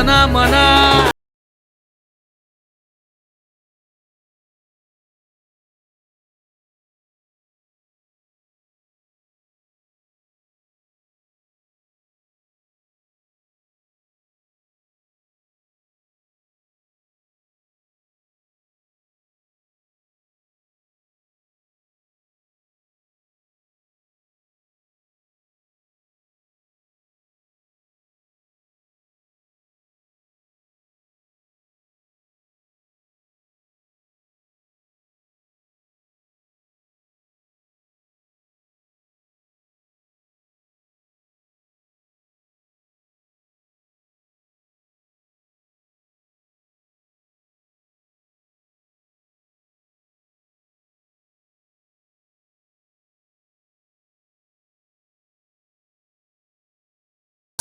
मना मना.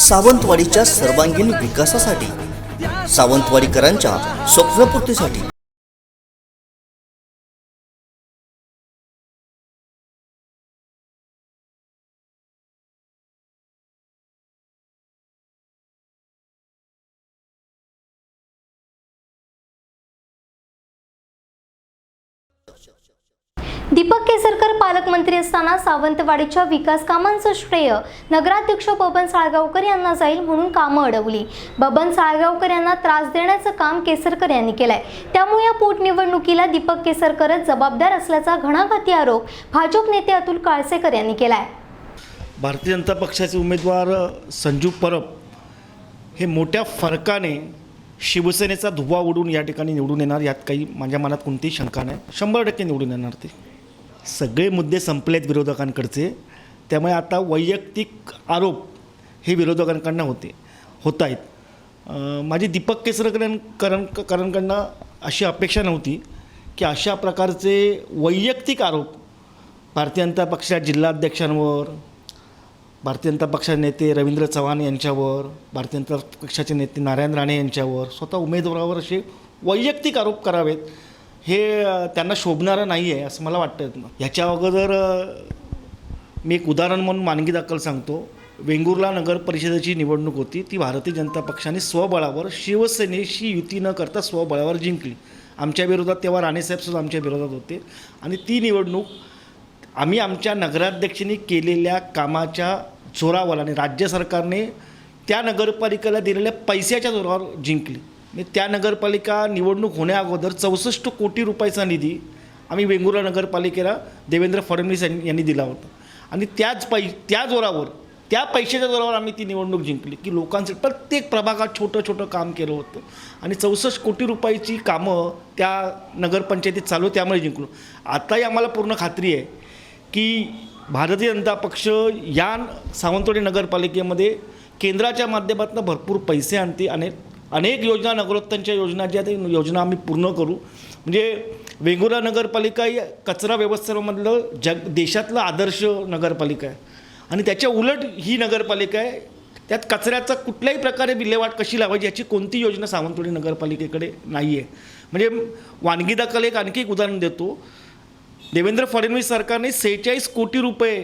सावंतवाडीच्या सर्वांगीण विकासासाठी सावंतवाडीकरांच्या स्वप्नपूर्तीसाठी दीपक केसरकर पालकमंत्री असताना सावंतवाडीच्या विकास कामांचं श्रेय नगराध्यक्ष बबन साळगावकर यांना जाईल म्हणून कामं अडवली. बबन साळगावकर यांना त्रास देण्याचं काम केसरकर यांनी केलंय. त्यामुळे या पोटनिवडणुकीला दीपक केसरकरच जबाबदार असल्याचा घणाघाती आरोप भाजप नेते अतुल काळसेकर यांनी केलाय. भारतीय जनता पक्षाचे उमेदवार संजू परब हे मोठ्या फरकाने शिवसेनेचा धुवा उडून या ठिकाणी निवडून येणार यात काही माझ्या मनात कोणतीही शंका नाही. शंभर टक्के निवडून येणार ते. सगळे मुद्दे संपलेत विरोधकांकडचे. त्यामुळे आता वैयक्तिक आरोप हे विरोधकांकडनं होते होत आहेत माझी दीपक केसरकरण करण करणकडनं अशी अपेक्षा नव्हती की अशा प्रकारचे वैयक्तिक आरोप भारतीय जनता पक्षाच्या जिल्हाध्यक्षांवर भारतीय जनता पक्षाचे नेते रवींद्र चव्हाण यांच्यावर भारतीय जनता पक्षाचे नेते नारायण राणे यांच्यावर स्वतः उमेदवारावर असे वैयक्तिक आरोप करावेत. हे त्यांना शोभणारं नाही आहे असं मला वाटतं ह्याच्या अगोदर मी एक उदाहरण म्हणून मानगी दाखल सांगतो. वेंगुर्ला नगर परिषदेची निवडणूक होती. ती भारतीय जनता पक्षाने स्वबळावर शिवसेनेशी युती न करता स्वबळावर जिंकली. आमच्या विरोधात तेव्हा राणेसाहेबसुद्धा आमच्या विरोधात होते. आणि ती निवडणूक आम्ही आमच्या नगराध्यक्षांनी केलेल्या कामाच्या जोरावर आणि राज्य सरकारने त्या नगरपालिकेला दिलेल्या पैशाच्या जोरावर जिंकली. म्हणजे त्या नगरपालिका निवडणूक होण्याअगोदर चौसष्ट कोटी रुपयाचा निधी आम्ही वेंगुर्ला नगरपालिकेला देवेंद्र फडणवीस यांनी यांनी दिला होता. आणि त्याच पै त्या जोरावर त्या पैशाच्या जोरावर आम्ही ती निवडणूक जिंकली की लोकांसाठी प्रत्येक प्रभागात छोटं छोटं काम केलं होतं. आणि चौसष्ट कोटी रुपयाची कामं त्या नगरपंचायतीत चालू त्यामुळे जिंकलो. आताही आम्हाला पूर्ण खात्री आहे की भारतीय जनता पक्ष या सावंतवाडी नगरपालिकेमध्ये केंद्राच्या माध्यमातून भरपूर पैसे आणते आणि अनेक योजना नगरोत्थानच्या योजना ज्या त्या योजना आम्ही पूर्ण करू. म्हणजे वेंगुर्ला नगरपालिका ही कचरा व्यवस्थापनामधलं जग देशातलं आदर्श नगरपालिका आहे. आणि त्याच्या उलट ही नगरपालिका आहे त्यात कचऱ्याचा कुठल्याही प्रकारे विल्हेवाट कशी लावायची याची कोणती योजना सावंतवाडी नगरपालिकेकडे नाही आहे म्हणजे वानगी दाखल एक आणखी एक उदाहरण देतो. देवेंद्र फडणवीस सरकारने सेहेचाळीस कोटी रुपये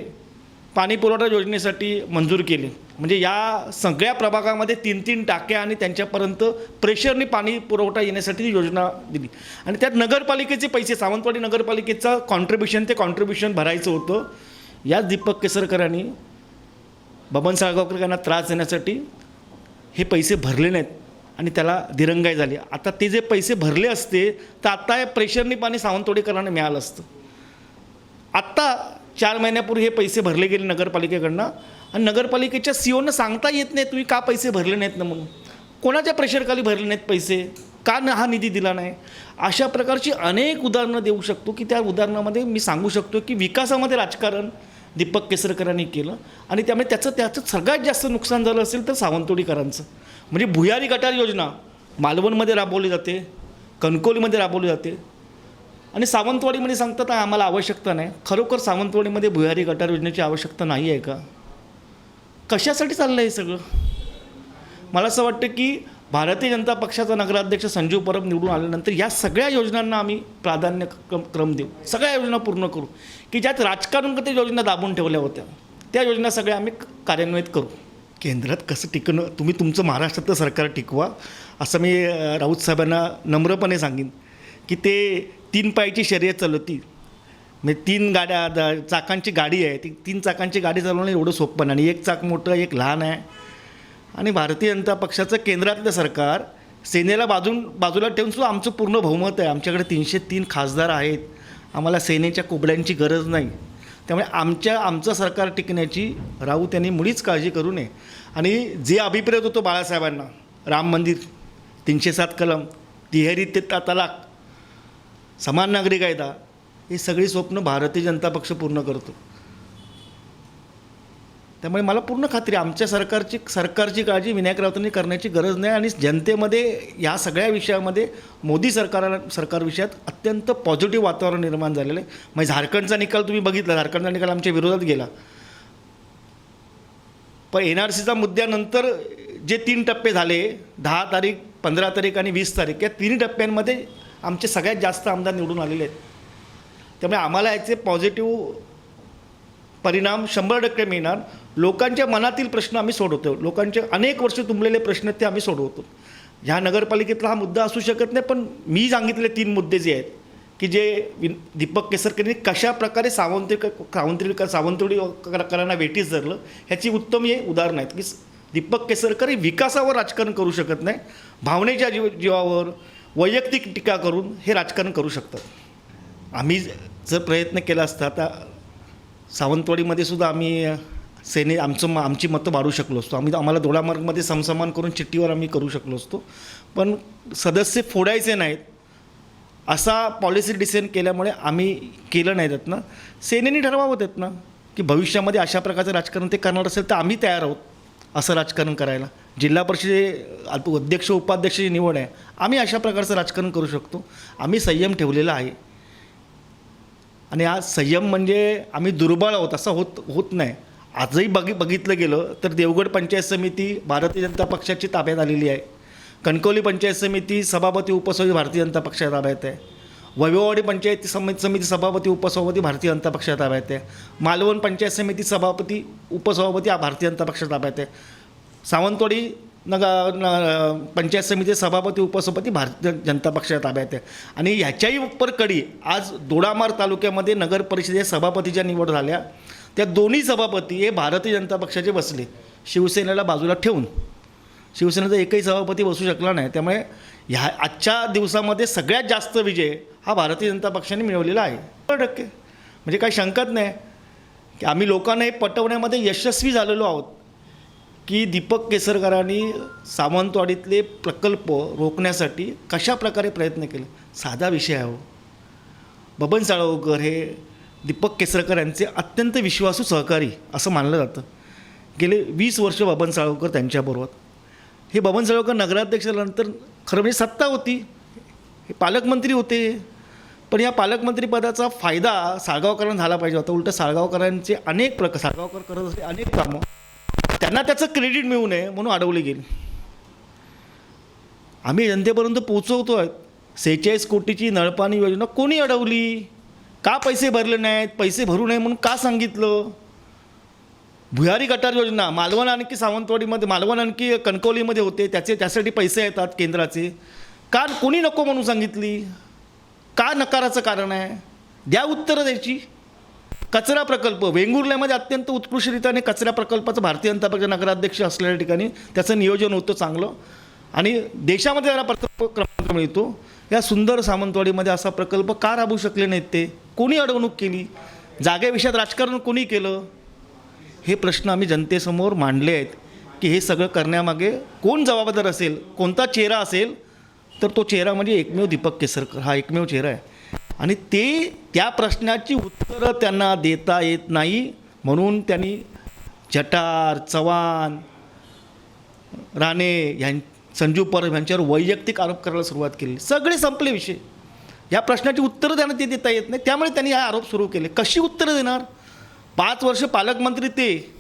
पाणी पुरवठा योजनेसाठी मंजूर केले. म्हणजे या सगळ्या प्रभागामध्ये तीन तीन टाक्या आणि त्यांच्यापर्यंत प्रेशरने पाणी पुरवठा येण्यासाठी योजना दिली. आणि त्यात नगरपालिकेचे पैसे सावंतवाडी नगरपालिकेचं कॉन्ट्रीब्युशन ते कॉन्ट्रीब्युशन भरायचं होतं. याच दीपक केसरकरांनी बबन साळगावकर यांना त्रास देण्यासाठी हे पैसे भरले नाहीत आणि त्याला दिरंगाई झाली. आता ते जे पैसे भरले असते तर आत्ता या प्रेशरने पाणी सावंतवाडीकरांना मिळालं असतं. आत्ता चार महिन्यापूर्वी हे पैसे भरले गेले नगरपालिकेकडनं. आणि नगरपालिकेच्या सीओनं सांगता येत नाही तुम्ही का पैसे भरले नाहीत ना म्हणून? कोणाच्या प्रेशरखाली भरले नाहीत पैसे? का न हा निधी दिला नाही? अशा प्रकारची अनेक उदाहरणं देऊ शकतो की त्या उदाहरणामध्ये मी सांगू शकतो की विकासामध्ये राजकारण दीपक केसरकरांनी केलं. आणि त्यामुळे त्याचं त्याचं सगळ्यात जास्त नुकसान झालं असेल तर सावंतवाडीकरांचं. म्हणजे भुयारी गटार योजना मालवणमध्ये राबवली जाते कणकोलीमध्ये राबवली जाते. आणि सावंतवाडीमध्ये सांगतात आम्हाला आवश्यकता नाही. खरोखर सावंतवाडीमध्ये भुयारी गटार योजनेची आवश्यकता नाही आहे का? कशासाठी चाललं आहे हे सगळं? मला असं वाटतं की भारतीय जनता पक्षाचा नगराध्यक्ष संजीव परब निवडून आल्यानंतर या सगळ्या योजनांना आम्ही प्राधान्य क्रम क्रम देऊ. सगळ्या योजना पूर्ण करू. की ज्यात राजकारण योजना दाबून ठेवल्या होत्या. त्या योजना सगळ्या आम्ही कार्यान्वित करू. केंद्रात कसं टिकणं? तुम्ही तुमचं महाराष्ट्रातलं सरकार टिकवा असं मी राऊत साहेबांना नम्रपणे सांगेन. की ते तीन पायची शर्यत चालवती म्हणजे तीन गाड्या द- चाकांची गाडी आहे ती तीन चाकांची गाडी चालवणं एवढं सोपं नाही. आणि एक चाक मोठं एक लहान आहे. आणि भारतीय जनता पक्षाचं केंद्रातलं सरकार सेनेला बाजून बाजूला ठेवून सुद्धा आमचं पूर्ण बहुमत आहे. आमच्याकडे तीनशे तीन खासदार आहेत. आम्हाला सेनेच्या कोबड्यांची गरज नाही. त्यामुळे आमच्या आमचं सरकार टिकण्याची राऊत यांनी मुळीच काळजी करू नये. आणि जे अभिप्रेत होतो बाळासाहेबांना राम मंदिर तीनशे सात कलम तिहेरी ते ता- तलाक समान नागरी कायदा ही. सगळी स्वप्न भारतीय जनता पक्ष पूर्ण करतो. त्यामुळे मला पूर्ण खात्री आमच्या सरकारची सरकारची काळजी विनायक राऊतांनी करण्याची गरज नाही आणि जनतेमध्ये या सगळ्या विषयामध्ये मोदी सरकारा सरकार विषयात अत्यंत पॉझिटिव्ह वातावरण निर्माण झालेलं आहे. म्हणजे झारखंडचा निकाल तुम्ही बघितला झारखंडचा निकाल आमच्या विरोधात गेला. पण एन आर सीचा मुद्द्यानंतर जे तीन टप्पे झाले दहा तारीख पंधरा तारीख आणि वीस तारीख या तिन्ही टप्प्यांमध्ये आमचे सगळ्यात जास्त आमदार निवडून आलेले आहेत. त्यामुळे आम्हाला याचे पॉझिटिव्ह परिणाम शंभर टक्के मिळणार. लोकांच्या मनातील प्रश्न आम्ही सोडवतो. लोकांचे अनेक वर्ष तुंबलेले प्रश्न ते आम्ही सोडवतो. ह्या नगरपालिकेतला हा मुद्दा असू शकत नाही पण मी सांगितलेले तीन मुद्दे जे आहेत की जे विन दीपक केसरकरांनी कशा प्रकारे सावंती सावंतरी सावंतवाडीकरांना वेटीस धरलं ह्याची उत्तम हे उदाहरण आहेत. की दीपक केसरकर हे विकासावर राजकारण करू शकत नाही. भावनेच्या जीव जीवावर वैयक्तिक टीका करून हे राजकारण करू शकतात. आम्ही जर प्रयत्न केला असता आता सावंतवाडीमध्ये सुद्धा आम्ही सेने आमचं म- आमची मतं वाढू शकलो असतो. आम्ही आम्हाला दोडामार्गमध्ये समसमान करून चिठ्ठीवर आम्ही करू शकलो असतो. पण सदस्य फोडायचे नाहीत असा पॉलिसी डिसिजन केल्यामुळे आम्ही केलं नाही त्यातनं सेनेने ठरवावं त्यातनं की भविष्यामध्ये अशा प्रकारचं राजकारण ते करणार असेल तर आम्ही तयार आहोत असं राजकारण करायला. जिल्हा परिषदे अल्प अध्यक्ष उपाध्यक्षाची निवड आहे आम्ही अशा प्रकारचं राजकारण करू शकतो. आम्ही संयम ठेवलेला आहे. आणि आज संयम म्हणजे आम्ही दुर्बळ आहोत असं होत होत नाही. आजही बघि बघितलं गेलं तर देवगड पंचायत समिती भारतीय जनता पक्षाची ताब्यात आलेली आहे. कणकवली पंचायत समिती सभापती उपसभापती भारतीय जनता पक्षाच्या ताब्यात आहे. वैभववाडी पंचायत समिती समिती सभापती उपसभापती भारतीय जनता पक्षाच्या ताब्यात आहे. मालवण पंचायत समिती सभापती उपसभापती हा भारतीय जनता पक्षाच्या ताब्यात आहे. सावंतवाडी नग न पंचायत समिती सभापती उपसभापती भारतीय जनता पक्षाच्या ताब्यात आहे. आणि ह्याच्याही उपर कडी आज दोडामार तालुक्यामध्ये नगर परिषदेच्या सभापतीच्या निवड झाल्या. त्या दोन्ही सभापती हे भारतीय जनता पक्षाचे बसले. शिवसेनेला बाजूला ठेवून. शिवसेनेचा एकही सभापती बसू शकला नाही. त्यामुळे ह्या आजच्या दिवसामध्ये सगळ्यात जास्त विजय हा भारतीय जनता पक्षाने मिळवलेला आहे. शंभर टक्के. म्हणजे काही शंकाच नाही. की आम्ही लोकांना हे पटवण्यामध्ये यशस्वी झालेलो आहोत. की दीपक केसरकरांनी सावंतवाडीतले प्रकल्प रोखण्यासाठी कशा प्रकारे प्रयत्न केले? साधा विषय आहे हो. बबन साळवकर हे दीपक केसरकर यांचे अत्यंत विश्वासू सहकारी असं मानलं जातं. गेले वीस वर्ष बबन साळवकर त्यांच्याबरोबर. हे बबन साळवकर नगराध्यक्ष झाल्यानंतर खरं म्हणजे सत्ता होती. हे पालकमंत्री होते. पण या पालकमंत्रीपदाचा फायदा साळगावकरांना झाला पाहिजे होता. उलट साळगावकरांचे अनेक प्रकार साळगावकर करत असले अनेक कामं. त्यांना त्याचं क्रेडिट मिळू नये म्हणून अडवली गेली. आम्ही जनतेपर्यंत पोचवतो आहे सेहेचाळीस कोटीची नळपाणी योजना कोणी अडवली? का पैसे भरले नाहीत? पैसे भरू नये म्हणून का सांगितलं? भुयारी गटार योजना मालवण आणखी सावंतवाडीमध्ये मालवण आणखी कणकवलीमध्ये होते. त्याचे त्यासाठी पैसे येतात केंद्राचे. का कोणी नको म्हणून सांगितली? का नकाराचं कारण आहे? द्या उत्तरं द्यायची. कचरा प्रकल्प वेंगुर्ल्यामध्ये अत्यंत उत्कृष्टरित्याने कचरा प्रकल्पाचं भारतीय जनता पक्ष नगराध्यक्ष असलेल्या ठिकाणी त्याचं नियोजन होतं चांगलं. आणि देशामध्ये जरा प्रकल्प क्रमांक मिळतो. या सुंदर सावंतवाडीमध्ये असा प्रकल्प का राबवू शकले नाहीत ते? कोणी अडवणूक केली? जागेविषयात राजकारण कोणी केलं? हे प्रश्न आम्ही जनतेसमोर मांडले आहेत की हे सगळं करण्यामागे कोण जबाबदार असेल? कोणता चेहरा असेल? तर तो चेहरा म्हणजे एकमेव दीपक केसरकर. हा एकमेव चेहरा आहे. आणि ते त्या प्रश्नाची उत्तरं त्यांना देता येत नाही. म्हणून त्यांनी जटार चव्हाण राणे यां संजू परब यांच्यावर वैयक्तिक आरोप करायला सुरुवात केली. सगळे संपले विषय. या प्रश्नाची उत्तरं त्यांना ते देता येत नाही. त्यामुळे त्यांनी हा आरोप सुरू केले. कशी उत्तरं देणार? पाच वर्ष पालकमंत्री ते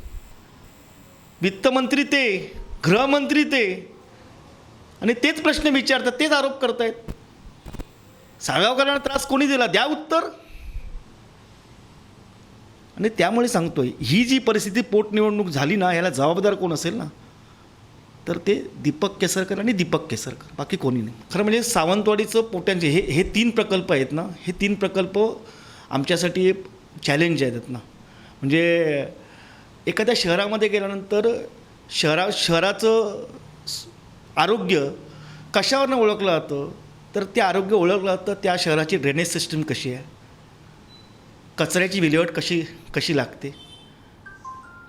वित्तमंत्री ते गृहमंत्री ते. आणि तेच प्रश्न विचारतात तेच आरोप करतायत. साळगावकरांना त्रास कोणी दिला? द्या उत्तर. आणि त्यामुळे सांगतोय ही जी परिस्थिती पोटनिवडणूक झाली ना याला जबाबदार कोण असेल ना तर ते दीपक केसरकर आणि दीपक केसरकर बाकी कोणी नाही. खरं म्हणजे सावंतवाडीचं पोट्यांचे हे हे तीन प्रकल्प आहेत ना हे तीन प्रकल्प आमच्यासाठी चॅलेंज आहेत ना. म्हणजे एखाद्या शहरामध्ये गेल्यानंतर शहरा शहराचं आरोग्य कशावरनं ओळखलं जातं? तर ते आरोग्य ओळखलं जातं त्या शहराची ड्रेनेज सिस्टम कशी आहे? कचऱ्याची विल्हेवाट कशी कशी लागते?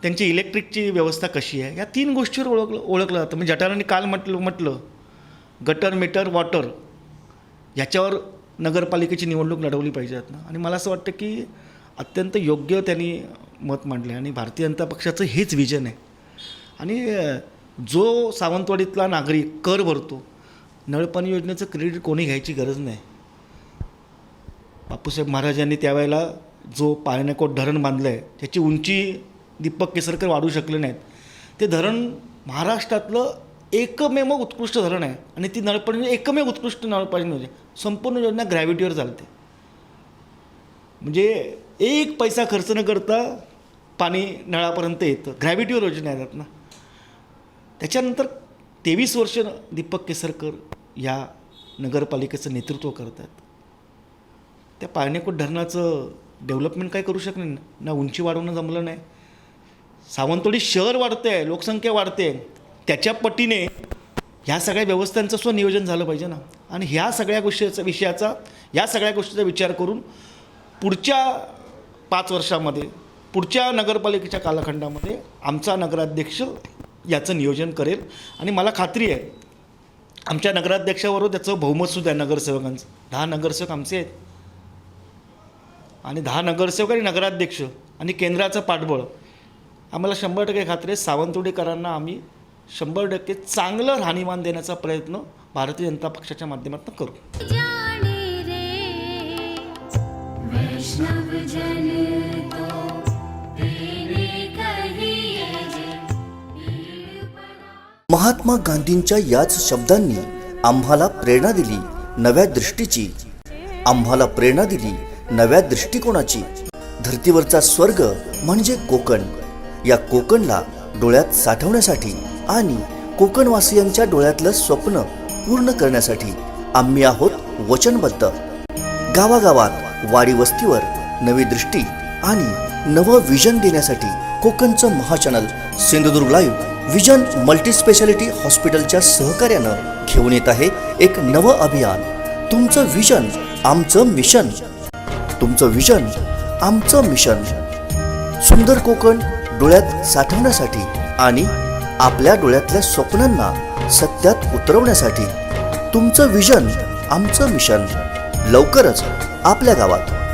त्यांची इलेक्ट्रिकची व्यवस्था कशी आहे? या तीन गोष्टीवर ओळखलं ओळखलं जातं. म्हणजे जटारांनी काल म्हटलं म्हटलं गटर मीटर वॉटर ह्याच्यावर नगरपालिकेची निवडणूक लढवली पाहिजेत ना? आणि मला असं वाटतं की अत्यंत योग्य त्यांनी मत मांडले आणि भारतीय जनता पक्षाचं हेच विजन आहे. आणि जो सावंतवाडीतला नागरिक कर भरतो नळपाणी योजनेचं क्रेडिट कोणी घ्यायची गरज नाही. बापूसाहेब महाराजांनी त्यावेळेला जो पाळण्याकोट धरण बांधलं आहे त्याची उंची दीपक केसरकर वाढू शकले नाहीत. ते धरण महाराष्ट्रातलं एकमेव उत्कृष्ट धरण आहे आणि ती नळपाणी एकमेव उत्कृष्ट नळपाणी योजना संपूर्ण योजना ग्रॅव्हिटीवर चालते. म्हणजे एक पैसा खर्च न करता पाणी नळापर्यंत येतं. ग्रॅव्हिटीवर योजना येतात ना. त्याच्यानंतर तेवीस वर्ष दीपक केसरकर या नगरपालिकेचं नेतृत्व करत आहेत त्या पाळणेकोट धरणाचं डेव्हलपमेंट काय करू शकले ना उंची वाढवणं जमलं नाही. सावंतवाडी शहर वाढते आहे लोकसंख्या वाढते. त्याच्या पटीने ह्या सगळ्या व्यवस्थांचं स्वनियोजन नियोजन झालं पाहिजे ना. आणि ह्या सगळ्या गोष्टीचा विषयाचा या सगळ्या गोष्टीचा विचार करून पुढच्या पाच वर्षामध्ये पुढच्या नगरपालिकेच्या कालखंडामध्ये आमचा नगराध्यक्ष याचं नियोजन करेल. आणि मला खात्री आहे आमच्या नगराध्यक्षाबरोबर त्याचं बहुमतसुद्धा आहे नगरसेवकांचं. दहा नगरसेवक आमचे आहेत. आणि दहा नगरसेवक आणि नगराध्यक्ष आणि केंद्राचं पाठबळ. आम्हाला शंभर टक्के खात्री आहे सावंतवाडीकरांना आम्ही शंभर टक्के चांगलं राहणीमान देण्याचा प्रयत्न भारतीय जनता पक्षाच्या माध्यमातून करू. महात्मा गांधींच्या याच शब्दांनी आम्हाला प्रेरणा दिली नव्या दृष्टीची. आम्हाला प्रेरणा दिली नव्या दृष्टिकोनाची. धर्तीवरचा स्वर्ग म्हणजे कोकण. या कोकणला डोळ्यात साठवण्यासाठी आणि कोकणवासियांच्या डोळ्यातलं स्वप्न पूर्ण करण्यासाठी आम्ही आहोत वचनबद्ध. गावागावात वाडी वस्तीवर नवी दृष्टी आणि नवं विजन देण्यासाठी कोकणचं महाचॅनल सिंधुदुर्ग लाईव्ह विजन मल्टीस्पेशालिटी हॉस्पिटलच्या सहकार्यानं घेऊन येत आहे एक नवं अभियान. तुमचं विजन आमचं मिशन. तुमचं विजन आमचं मिशन. सुंदर कोकण डोळ्यात साठवण्यासाठी आणि आपल्या डोळ्यातल्या स्वप्नांना सत्यात उतरवण्यासाठी. तुमचं विजन आमचं मिशन. लवकरच आपल्या गावात.